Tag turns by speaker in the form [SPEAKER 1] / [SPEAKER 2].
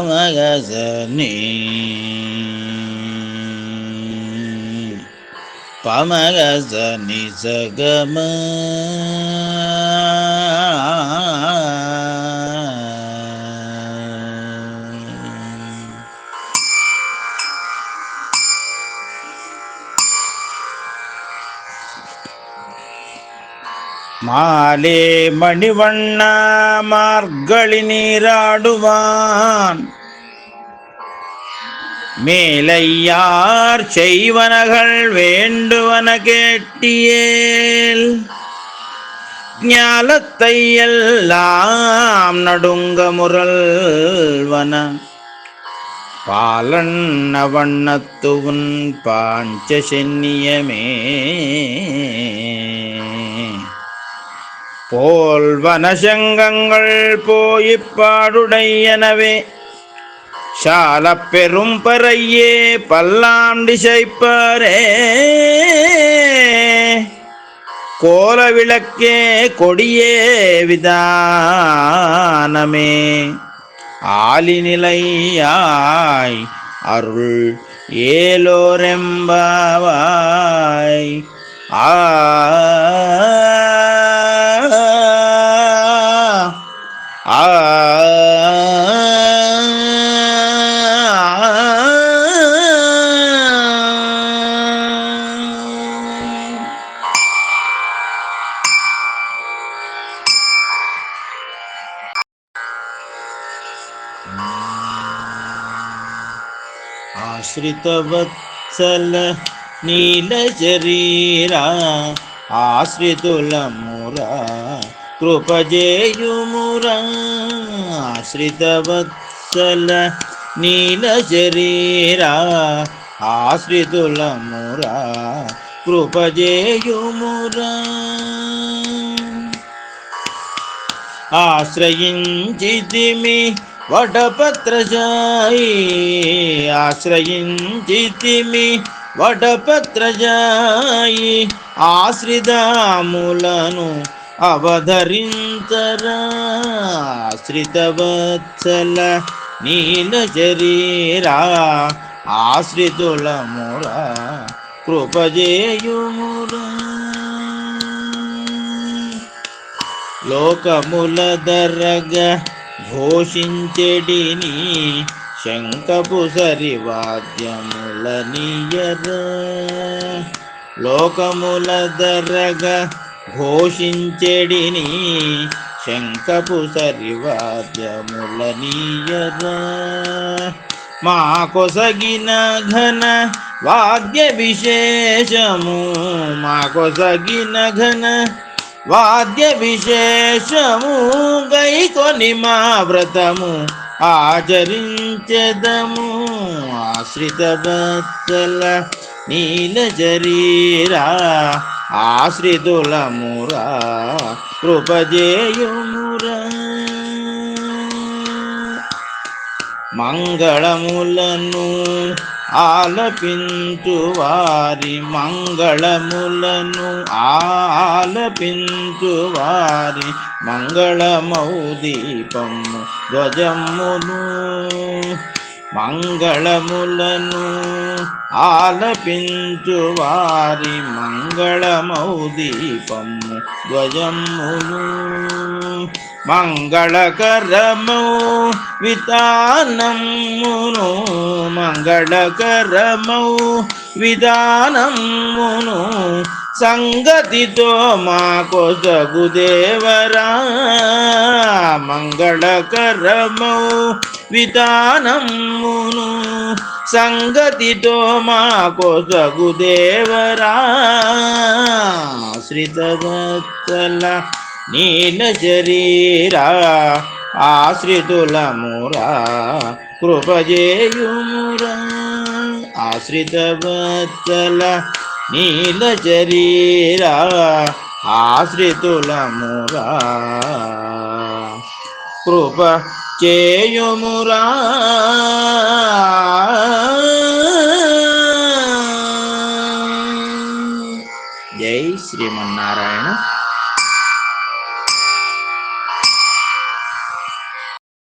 [SPEAKER 1] ಪಮಗಸನಿ பமக சனி சகம. மாலே மணிவண்ணா மார்கழி நீராடுவான். மேலையார் செய்வனகள் வேண்டுவன கேட்டியேல். ஞாலத்தை எல்லாம் நடுங்க முரல்வன பாலண்ண வண்ணத்துவன் பாஞ்ச சென்னியமே. போல் வனசங்கங்கள் போயிப்பாடுடையனவே சால பெரும் பறையே பல்லாண்டு செய்ப்பாரே. கோல விளக்கே கொடியே விதானமே. ஆலிநிலையாய் அருள் ஏலோரெம்பாவாய். ஆ. ஆ. ఆశ్రితవత్సల నీల శరీరా ఆశ్రితులమురా కృపజేయుమురా. ఆశ్రితవత్సల నీల శరీరా ఆశ్రితులమురా కృపజేయుమురా. ఆశ్రయించితిమి వటపత్రజాయి ఆశ్రయించితిమి. వటపత్రజాయి ఆశ్రితాములను అవధరించరా. ఆశ్రితవత్సల నీల శరీరా ఆశ్రితులముల కృపజేయుమురా. లోకముల దరగ ఘోషించెడిని శంకపు సరివాద్యముల నియర. లోకముల దరగ ఘోషించెడిని శంకపు సరివాద్యముల నియర. మా కొసగిన ఘన వాద్య విశేషము మా కొసగిన ఘన వాద్య విశేషము గైకొని మా వ్రతము ఆచరించదము. ఆశ్రిత బత్తల నీల శరీరా ఆశ్రితులమురా కృపజేయుమురా. మంగళములను ఆలపించు వారి మంగళములను ఆలపించు వారి మంగళమౌ దీపము ధ్వజమును మంగళములను ఆలపించు వారి మంగళమౌదీపము ధ్వజమును. మంగళకరము వితానమును మంగళకరమౌ విధానమును సంగతితో మా కొసగు దేవరా మంగళకరమౌ విధానమును సంగతితో మా కొసగు దేవరా శ్రీతవత్సల నీల శరీరా ఆశ్రితులమురా కృపజేయుమురా. ఆశ్రితవత్సల నీల శరీరా ఆశ్రితులమురా. కృప చేయుమురా జై శ్రీమన్నారాయణ.